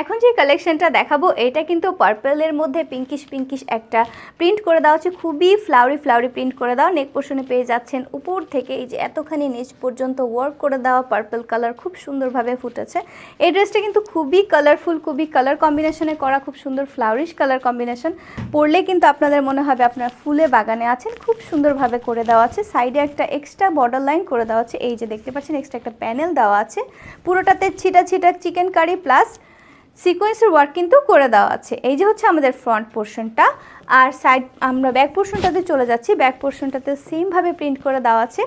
এখন যে কালেকশনটা দেখাবো, এটা কিন্তু পার্পেলের মধ্যে পিঙ্কিশ পিঙ্কিশ একটা প্রিন্ট করে দেওয়া হচ্ছে। খুবই ফ্লাওয়ারি ফ্লাওয়ারি প্রিন্ট করে দেওয়া। নেক পোর্শনে পেয়ে যাচ্ছেন উপর থেকে এই যে এতখানি নিচ পর্যন্ত ওয়ার্ক করে দেওয়া পার্পল কালার খুব সুন্দরভাবে ফুটেছে। এই ড্রেসটা কিন্তু খুবই কালারফুল খুবই কালার কম্বিনেশনে করা, খুব সুন্দর ফ্লাওয়ারিশ কালার কম্বিনেশন পরলে কিন্তু আপনাদের মনে হবে আপনার ফুলে বাগানে আছেন, খুব সুন্দরভাবে করে দেওয়া আছে। সাইডে একটা এক্সট্রা বর্ডার লাইন করে দেওয়া আছে। এই যে দেখতে পাচ্ছেন এক্সট্রা একটা প্যানেল দেওয়া আছে। পুরোটাতে ছিটা ছিটা চিকেন কারি প্লাস সিকোয়েন্সের ওয়ার্ক কিন্তু করে দেওয়া আছে। এই যে হচ্ছে আমাদের ফ্রন্ট পোর্শনটা আর সাইড আমরা ব্যাক পোর্শনটাতে চলে যাচ্ছি। ব্যাক পোর্শনটাতে সেমভাবে প্রিন্ট করে দেওয়া আছে।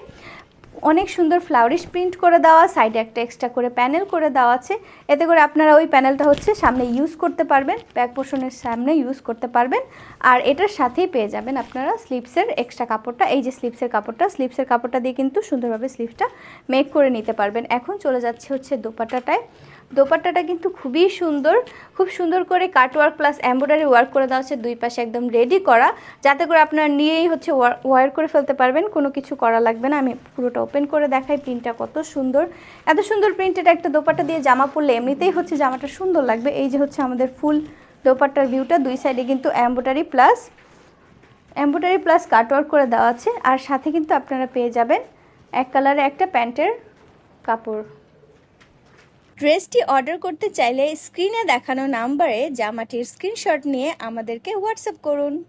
অনেক সুন্দর ফ্লাওয়ারিশ প্রিন্ট করে দেওয়া সাইডে একটা এক্সট্রা করে প্যানেল করে দেওয়া আছে। এতে করে আপনারা ওই প্যানেলটা হচ্ছে সামনে ইউজ করতে পারবেন। ব্যাক পোর্শনের সামনে ইউজ করতে পারবেন। আর এটার সাথেই পেয়ে যাবেন আপনারা স্লিপসের এক্সট্রা কাপড়টা। এই যে স্লিপসের কাপড়টা স্লিপসের কাপড়টা দিয়ে কিন্তু সুন্দরভাবে স্লিপসটা মেক করে নিতে পারবেন। এখন চলে যাচ্ছে হচ্ছে দোপাট্টাটায় দোপাট্টাটা কিন্তু খুবই সুন্দর। খুব সুন্দর করে কাটওয়ার্ক প্লাস এমব্রয়ডারি ওয়ার্ক করে দেওয়া হচ্ছে দুই পাশে একদম রেডি করা। যাতে করে আপনারা নিয়েই হচ্ছে ওয়ার করে ফেলতে পারবেন, কোনো কিছু করা লাগবে না। আমি পুরোটা ওপেন করে দেখাই প্রিন্টটা কত সুন্দর। এত সুন্দর প্রিন্টেড একটা দোপাট্টা দিয়ে জামা পরলে এমনিতেই হচ্ছে জামাটা সুন্দর লাগবে। এই যে হচ্ছে আমাদের ফুল দোপাট্টার ভিউটা দুই সাইডে কিন্তু embroidery plus embroidery plus cutwork করে দেওয়া আছে। আর সাথে কিন্তু আপনারা পেয়ে যাবেন এক কালারে একটা প্যান্টের কাপড়। ড্রেসটি অর্ডার করতে চাইলে স্ক্রিনে দেখানো নাম্বারে জামাটির স্ক্রিনশট নিয়ে আমাদেরকে হোয়াটসঅ্যাপ করুন।